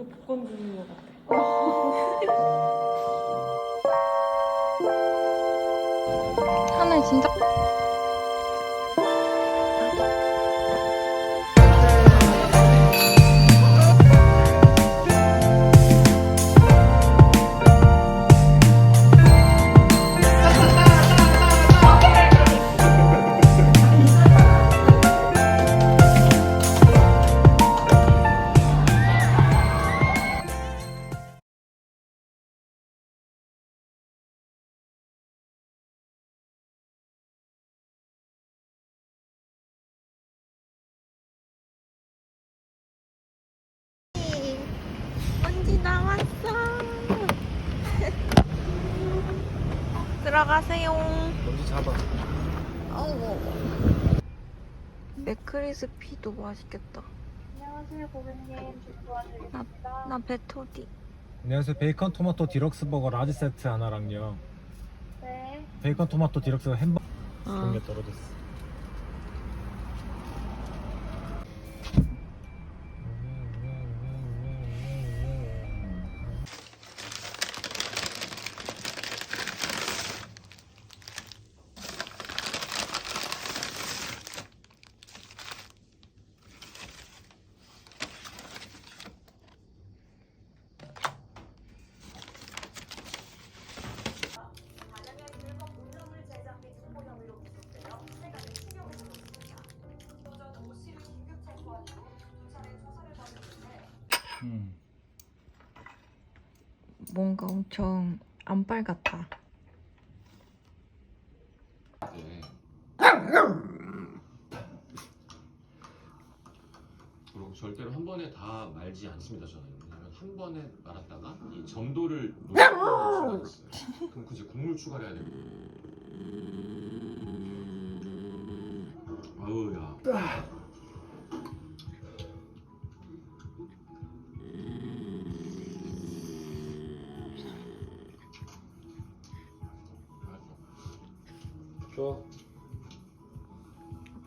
이거 복권 주는 것 같아. 하늘 진짜 나왔어. 들어가세요. 먼지 잡아. 어우. 맥크리스피도 맛있겠다. 안녕하세요, 고객님. 좀 도와드리겠습니다. 나 베토디. 안녕하세요. 베이컨 토마토 디럭스 버거 라지 세트 하나랑요. 네. 베이컨 토마토 디럭스 햄버거 어. 그런 게 떨어졌어. 뭔가 엄청 안빨 같다. 그리고 절대로 한 번에 다 말지 않습니다 저는. 왜냐면 한 번에 말았다가 이 점도를 그럼 그제 국물 추가를 해야 되고 아우 야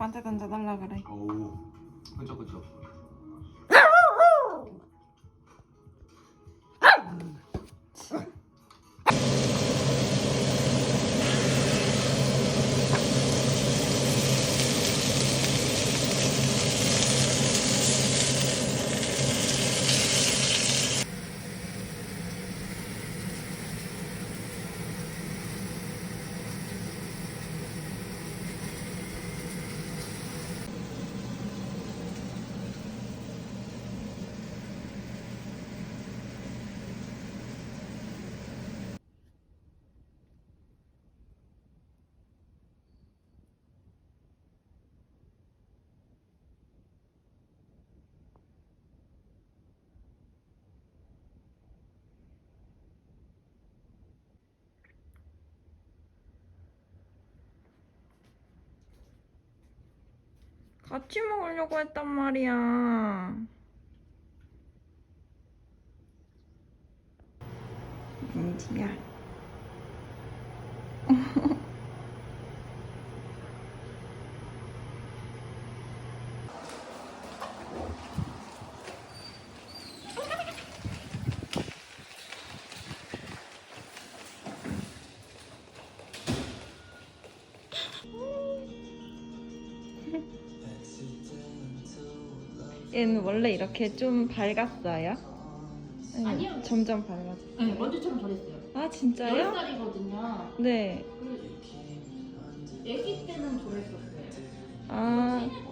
오빠한테 던져달라 그래. 어우 끈적끈적 같이 먹으려고 했단 말이야. 민지야. 얘는 원래 이렇게 좀 밝았어요? 아니요. 점점 밝아져. 네, 먼저처럼 저랬어요. 아 진짜요? 10살이거든요. 네. 아기 때는 저랬었어요. 아.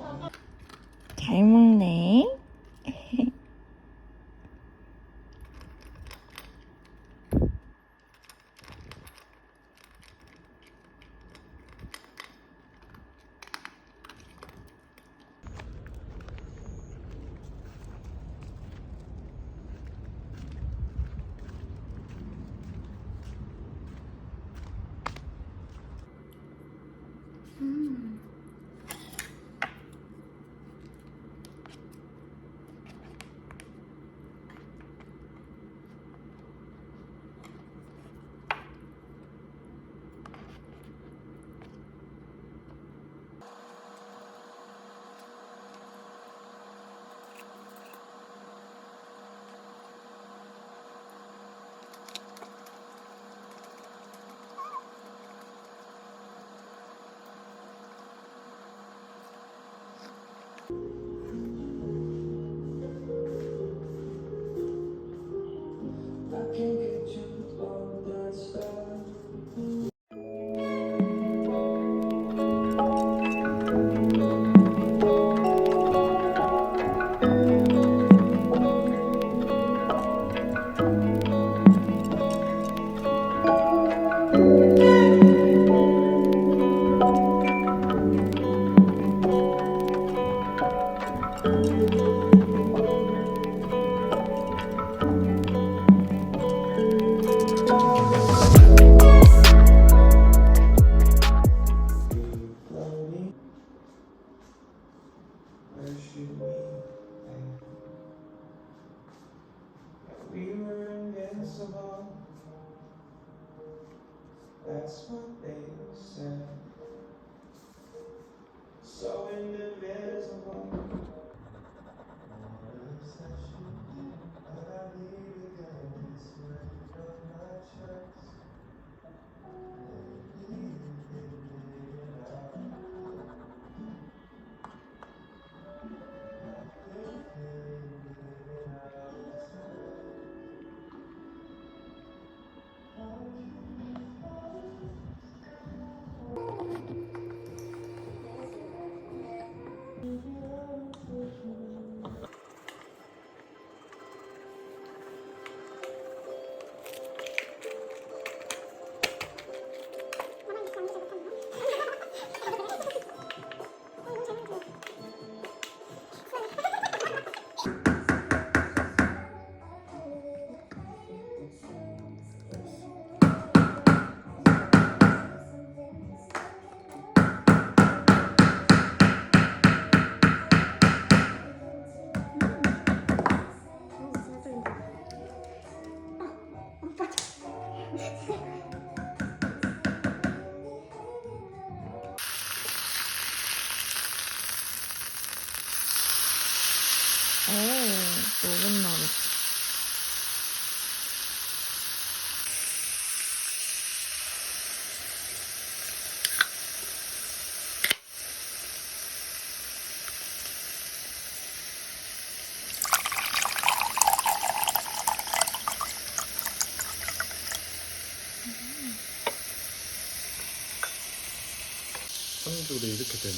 선줄이 이렇게 되네.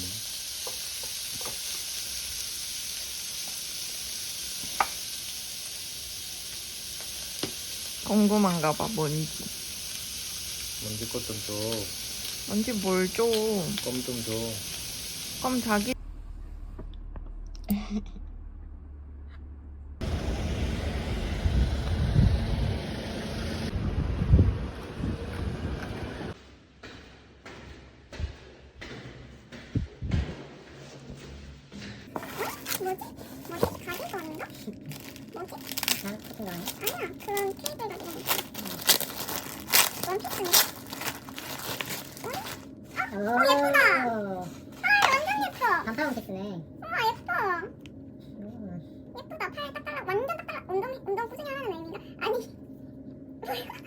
궁금한가 봐, 뭔지. 먼지 것좀 줘. 뭔지 뭘 줘. 껌좀 줘. 그럼 자기. 뭐지? 뭐지? 가게 거인가? 뭐지? 난 같은 거 아니야? 아니야, 그런 케이블 같은 거. 원피스인가? 오, 예쁘다. 오. 아, 완전 예뻐. 반팔 원피스네. 어, 예뻐. 음. 예쁘다. 팔 딱딱딱. 완전 딱딱딱. 운동, 운동 꾸준히 하라는 의미인가? 아니,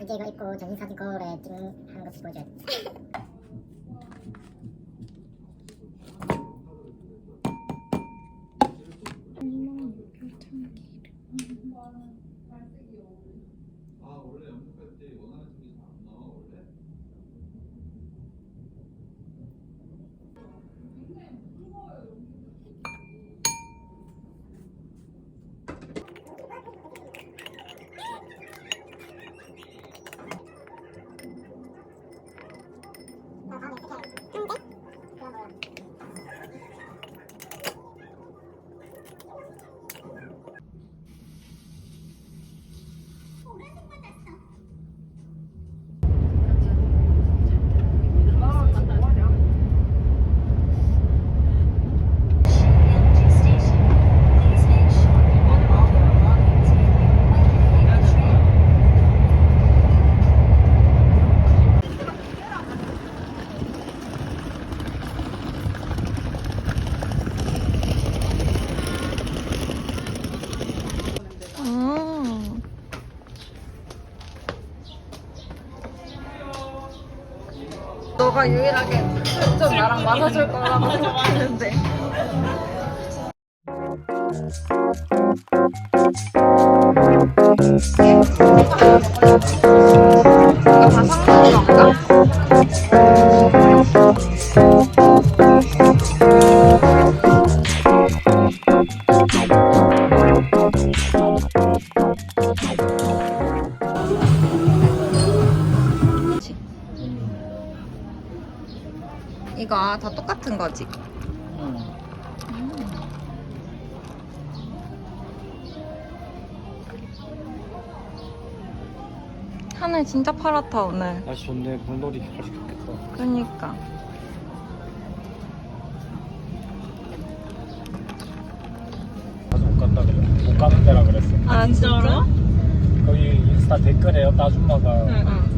이제 이거 입고 전신 사진 거울에 찍는 하는 거 보여줘야 돼. 너가 유일하게 좀 나랑 맞아줄 거라고 생각했는데. 하늘 진짜 파랗다 오늘. 날씨 좋네. 물놀이 아주 좋겠다. 그러니까. 아직 못 간다 그래. 못 가는 데라 그랬어. 아 진짜로? 거기 인스타 댓글에 옆 아줌마가 우와.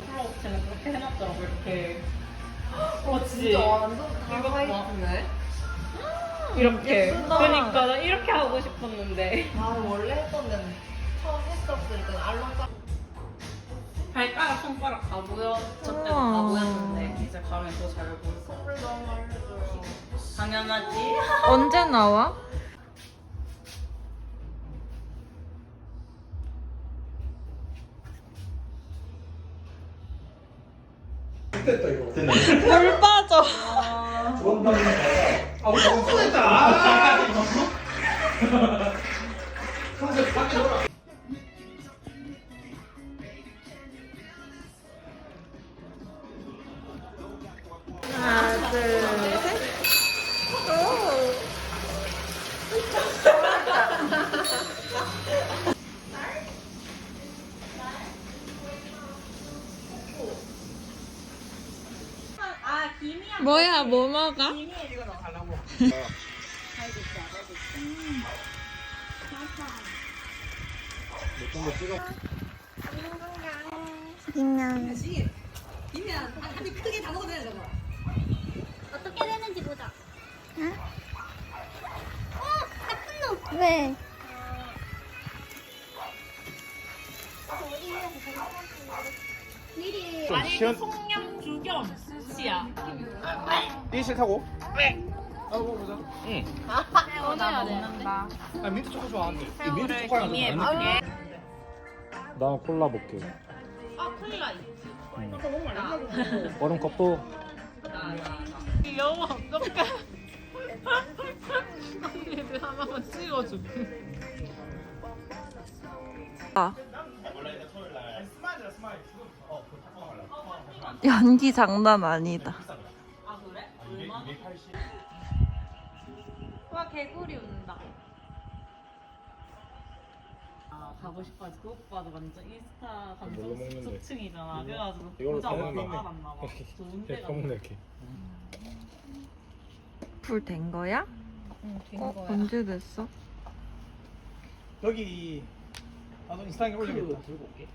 플로우업체는 그렇게 해놨더라고, 이렇게. 그렇지. 완전 하이트네. 이렇게. 그러니까 나 이렇게 하고 싶었는데. 발가락, 손가락 다 때도 다 우와. 보였는데 이제 가면 더 잘 보여. 선물 너무 알려줘요. 당연하지. 언제 나와? 물 빠져. 하나, 뭐야, 뭐 먹어? 어떻게 되는지 보자. 응? 어, 나쁜 놈. 왜? 미리 아니, 그 송량 주겸 수시야. 이게 싫다고? 나 먹는다. 아 민트 초코 좋아하는데 이 민트 나 맞게. 나 콜라 볼게 아, 콜라 있지. 얼음컵도 귀여워, 어떡해. 언니 하나만 찍어줄게. 아. 연기 장난 아니다. 아, 그래? 얼마? 와, 개구리 운다. 아, 가고 싶어서 그 오빠도 완전 인스타 먹는데? 감성 소층이잖아. 그래가지고 이걸로 사먹네. 알았나 봐. 좋은 데가 먹네 이렇게 불 된 거야? 어, 언제 됐어? 여기 나도 인스타그램 올리겠다 들고 올게.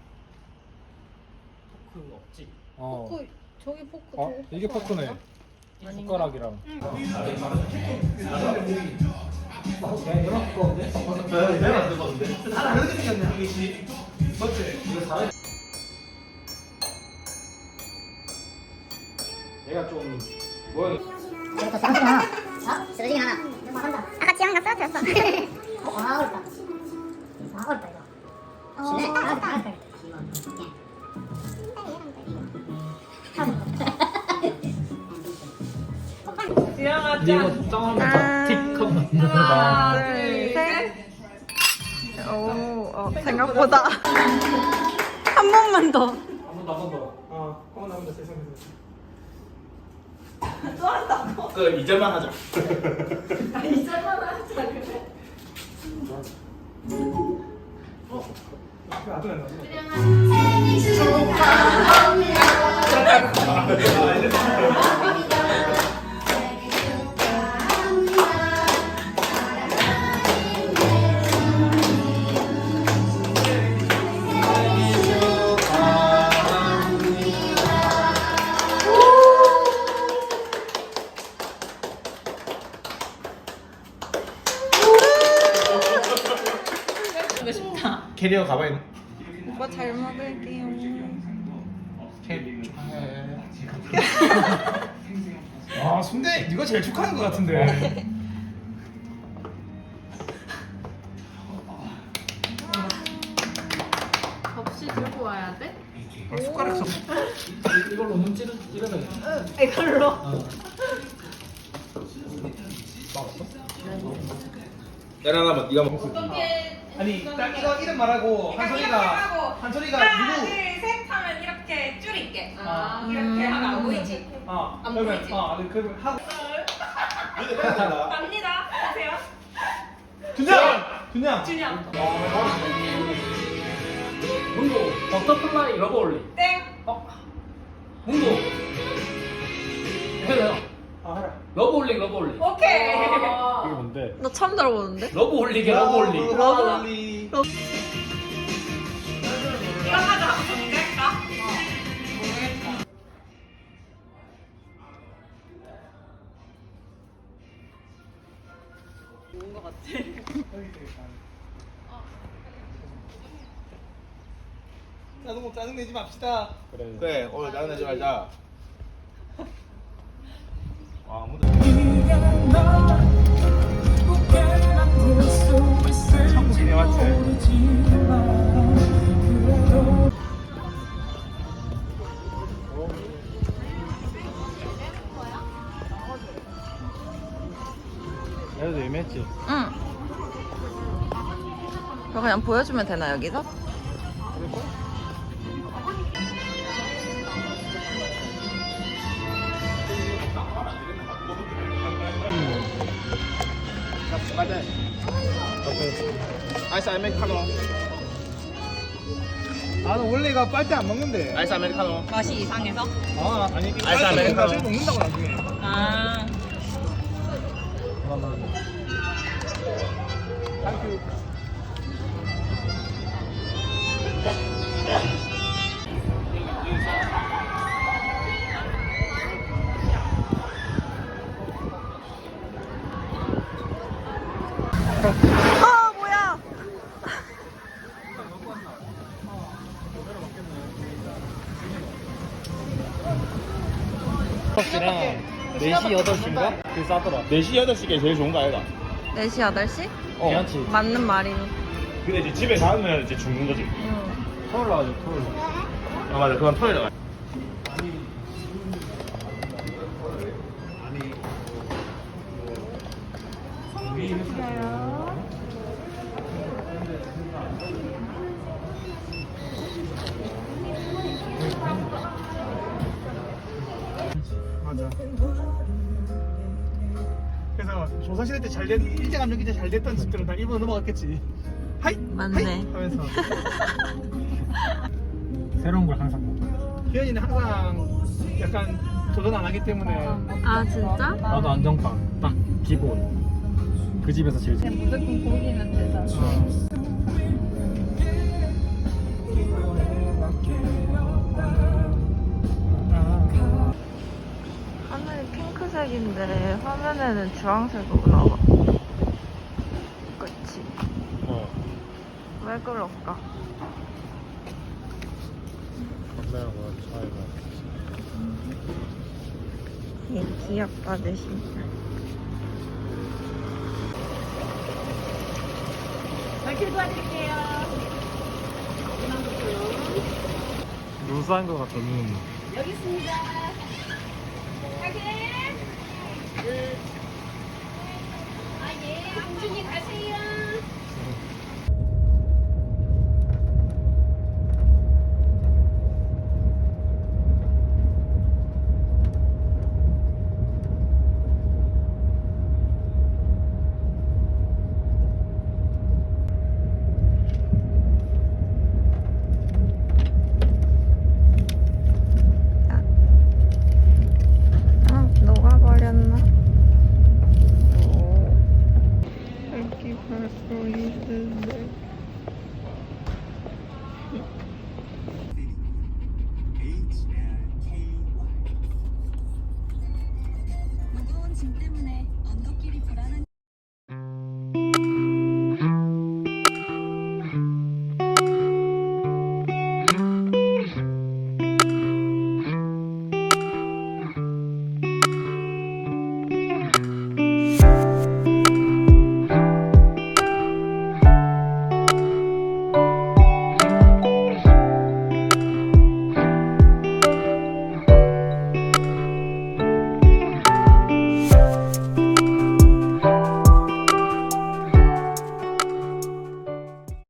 포크 없지? 어. 포크 저기 포크 어? 저거 이게 포크 포크네. 아닌가? 숟가락이랑. 얘가 좀 모양이 어? 쓰러지기 하나 아까 지영이가 쓰러뜨렸어. 어, 아 어렵다 아 어렵다 이거 아 어렵다 어렵다 지영아 근 짱하면 다. 만드는 하나. 둘, 셋. 오, 어, 생각보다 한 번만 더. 한번 더, 한번 더. 어 한번 남은다 세상에 또 한다고? 그 이절만 하자. 이거 캐리어 가방에 오빠 잘 먹을게요. 캐리어 아 순대 네가 제일 축하하는 것 같은데. 접시 들고 와야 돼? 아, 숟가락 좀. 이걸로 눈 찌르, 찌르면 이걸로. 내가 하나만 네가 먹고 아니 딱 이거 이름 말하고 한소리가 한소리가 누구 둘셋 하면 이렇게 줄일게. 아. 이렇게 하면 안 보이지? 어 안 그러면 보이지? 어 아니 그러면 하고 갑니다. 보세요. 준영 준영 준영. 문도 버터플라이 러버 올리. 땡. 문도. 해요. 러버 올리 러버 올리. 오케이. 이게 뭔데? 나 처음 들어보는데? 러버 올리. 러브 올리 이거 하자. 짜증 짜증 내지 맙시다 그래. 그래 오늘 짜증 내지 말자 얘도 애매했지. 응. 그거 그냥 보여주면 되나 여기서? 맞아 아이스 아메리카노. 나는 원래 이거 빨대 안 먹는데. 아이스 아메리카노. 맛이 이상해서? 아 아니 아이스 아메리카노. 나중에 먹는다고 나중에. 아. 땡큐 4시, 8시인가? 그게 싸더라. 4시 8시가 제일 좋은 거 아이가? 4시 8시? 어 괜찮지? 맞는 말이네. 근데 이제 집에 가면 이제 죽는 거지 응. 토요일 나가지, 토요일. 아 맞아 그건 토요일에 가 맞아. 그래서 조선시대 때 잘 된, 일제감정 때잘 됐던 집들은 다 일본으로 넘어갔겠지. 하이! 맞네. 하이! 하면서. 새로운 걸 항상 먹어. 희연이는 항상 약간 도전 안 하기 때문에 아 진짜? 나도 안정빵. 딱 기본. 그 집에서 제일 좋아. 무조건 고기는. 어. 파란색인데 화면에는 주황색으로 나와. 그치? 어. 왜 그럴까? 카메라가 차이가. 예, 기억 받으신다. 발길 도와드릴게요. 눈 쌓인 것 같다 눈. 여기 있습니다. 발 길. 아, 예. 공준이 가세요.